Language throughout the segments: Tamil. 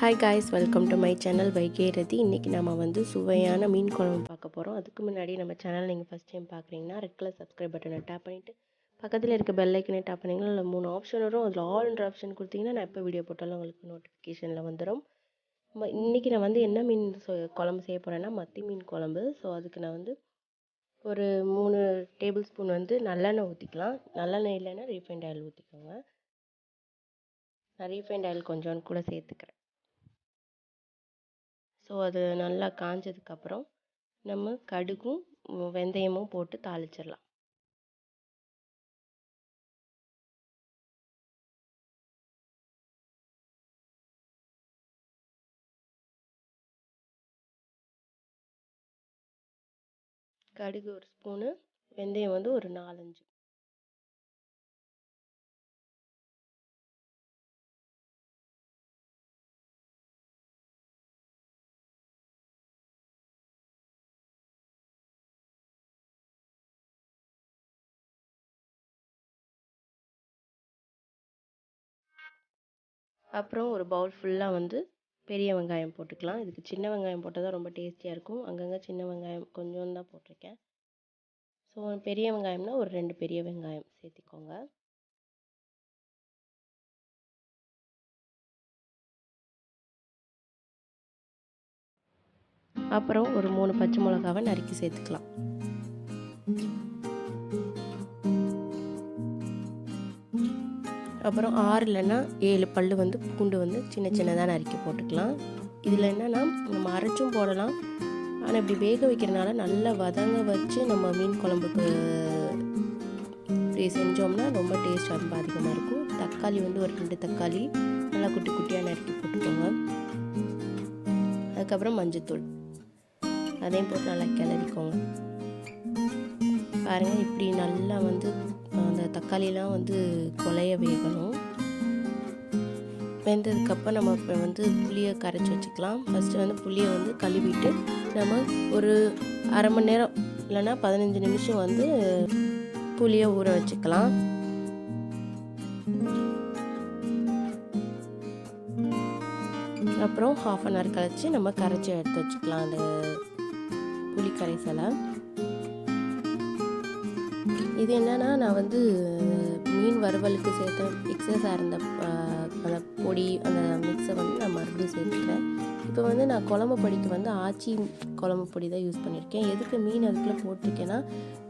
Hi guys welcome to my channel வைகேரதி இன்றைக்கி நம்ம வந்து சுவையான மீன் குழம்பு பார்க்க போகிறோம் அதுக்கு முன்னாடி நம்ம சேனல் நீங்கள் ஃபஸ்ட் டைம் பார்க்குறீங்கன்னா ரெட் கலர் சப்ஸ்கிரைப் பட்டனை டேப் பண்ணிவிட்டு பக்கத்தில் இருக்க பெல்லைக்கனே டேப் பண்ணிங்கன்னா அதில் மூணு ஆப்ஷன் வரும். அதில் ஆல்ன்ற ஆப்ஷன் கொடுத்தீங்கன்னா நான் எப்போ வீடியோ போட்டாலும் உங்களுக்கு நோட்டிஃபிகேஷனில் வந்துடும் நம்ம இன்றைக்கி நான் வந்து என்ன மீன் குழம்பு செய்ய போகிறேன்னா மத்தி மீன் குழம்பு. ஸோ அதுக்கு நான் வந்து ஒரு மூணு டேபிள் ஸ்பூன் வந்து நல்லெண்ணெய் ஊற்றிக்கலாம் நல்லெண்ணெய் இல்லைன்னா ரீஃபைண்ட் ஆயில் ஊற்றிக்கோங்க நான் ரீஃபைண்ட் ஆயில் கொஞ்சோண்டு கூட சேர்த்துக்கிறேன். ஸோ அது நல்லா காஞ்சதுக்கப்புறம் நம்ம கடுகும் வெந்தயமும் போட்டு தாளிச்சிடலாம் கடுகு ஒரு ஸ்பூனு வெந்தயம் வந்து ஒரு நாலஞ்சு. அப்புறம் ஒரு பவுல் ஃபுல்லாக வந்து பெரிய வெங்காயம் போட்டுக்கலாம். இதுக்கு சின்ன வெங்காயம் போட்டால் தான் ரொம்ப டேஸ்டியாக இருக்கும். அங்கங்கே சின்ன வெங்காயம் கொஞ்சம் தான் போட்டிருக்கேன். ஸோ பெரிய வெங்காயம்னா ஒரு ரெண்டு பெரிய வெங்காயம் சேர்த்திக்கோங்க. அப்புறம் ஒரு மூணு பச்சை மிளகாவை நறுக்கி சேர்த்துக்கலாம். அப்புறம் ஆறு இல்லைன்னா ஏழு பல் வந்து பூண்டு வந்து சின்ன சின்னதாக நறுக்கி போட்டுக்கலாம். இதில் என்னென்னா நம்ம அரைச்சும் போடலாம். ஆனால் இப்படி வேக வைக்கிறனால நல்லா வதங்க வச்சு நம்ம மீன் குழம்புக்கு இப்படி செஞ்சோம்னா ரொம்ப டேஸ்ட் ரொம்ப அதிகமாக இருக்கும். தக்காளி வந்து ஒரு ரெண்டு தக்காளி நல்லா குட்டி குட்டியாக நறுக்கி போட்டுக்கோங்க. அதுக்கப்புறம் மஞ்சத்தூள். அதையும் போட்டு நல்லா கிளறிக்கோங்க. பாருங்கள் இப்படி நல்லா வந்து அந்த தக்காளிலாம் வந்து கொலைய வேகணும். வெந்ததுக்கப்புறம் நம்ம இப்போ வந்து புளியை கரைச்சி வச்சுக்கலாம். ஃபஸ்ட்டு வந்து புளியை வந்து கழுவிட்டு நம்ம ஒரு அரை மணி நேரம் இல்லைன்னா பதினஞ்சு நிமிஷம் வந்து புளியை ஊற வச்சுக்கலாம். அப்புறம் ஹாஃப் அன் ஹவர் கழிச்சு நம்ம கரைச்சி எடுத்து வச்சுக்கலாம் அந்த புளி கரைசலை. இது என்னன்னா நான் வந்து மீன் வறுவலுக்கு சேர்த்த மிக்சஸாக இருந்த அந்த பொடி அந்த மிக்ஸை வந்து நான் மறுபடியும் சேர்த்துக்கிறேன் இப்போ வந்து நான் குழம்பு பொடிக்கு வந்து ஆச்சி குழம்பு பொடி தான் யூஸ் பண்ணியிருக்கேன். எதுக்கு மீன் அதுக்குள்ளே போட்டிருக்கேன்னா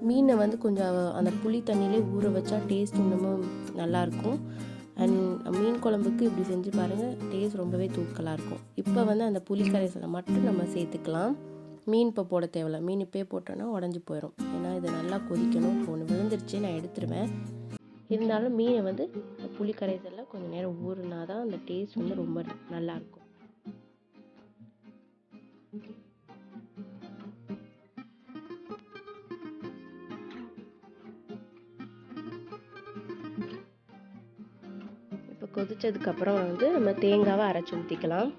மீனை வந்து கொஞ்சம் அந்த புளி தண்ணியிலே ஊற வச்சா டேஸ்ட் இன்னமும் நல்லாயிருக்கும். அண்ட் மீன் குழம்புக்கு இப்படி செஞ்சு பாருங்கள் டேஸ்ட் ரொம்பவே தூக்கலாக இருக்கும். இப்போ வந்து அந்த புளி கரைசலை மட்டும் நம்ம சேர்த்துக்கலாம். மீன் இப்போ போட தேவையில்ல. மீன் இப்போயே போட்டோன்னா உடஞ்சி போயிடும் ஏன்னா இது நல்லா கொதிக்கணும். இப்போ ஒன்று விழுந்துருச்சு நான் எடுத்துருவேன். இருந்தாலும் மீனை வந்து புளி கரைசலில் கொஞ்சம் நேரம் ஊறுனா தான் அந்த டேஸ்ட் வந்து ரொம்ப நல்லாயிருக்கும் இப்போ கொதிச்சதுக்கப்புறம் வந்து நம்ம தேங்காவை அரைச்சி ஊற்றிக்கலாம்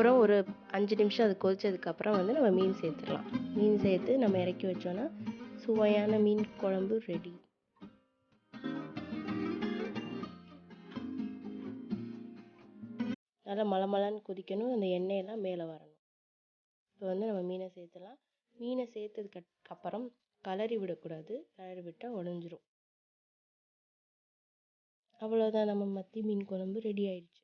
அப்புறம் ஒரு அஞ்சு நிமிஷம் அது கொதித்ததுக்கப்புறம் வந்து நம்ம மீன் சேர்த்துக்கலாம் மீன் சேர்த்து நம்ம இறக்கி வச்சோன்னா சுவையான மீன் குழம்பு ரெடி நல்லா மலமலன்னு கொதிக்கணும். அந்த எண்ணெயெல்லாம் மேலே வரணும். இப்போ வந்து நம்ம மீனை சேர்த்துலாம் மீனை சேர்த்ததுக்கு அப்புறம் கலரி விடக்கூடாது. கலரி விட்டால் உடஞ்சிரும். அவ்வளோதான் நம்ம மத்தி மீன் குழம்பு ரெடி ஆயிடுச்சு.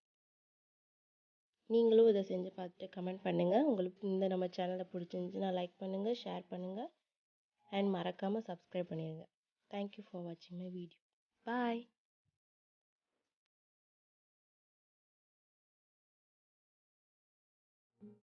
நீங்களும் இதை செஞ்சு பார்த்துட்டு கமெண்ட் பண்ணுங்கள் உங்களுக்கு இந்த நம்ம சேனலை பிடிச்சிருந்துச்சுன்னா லைக் பண்ணுங்கள் ஷேர் பண்ணுங்கள் அண்ட் மறக்காமல் சப்ஸ்கிரைப் பண்ணிடுங்க. தேங்க்யூ ஃபார் வாட்சிங் மை வீடியோ பாய்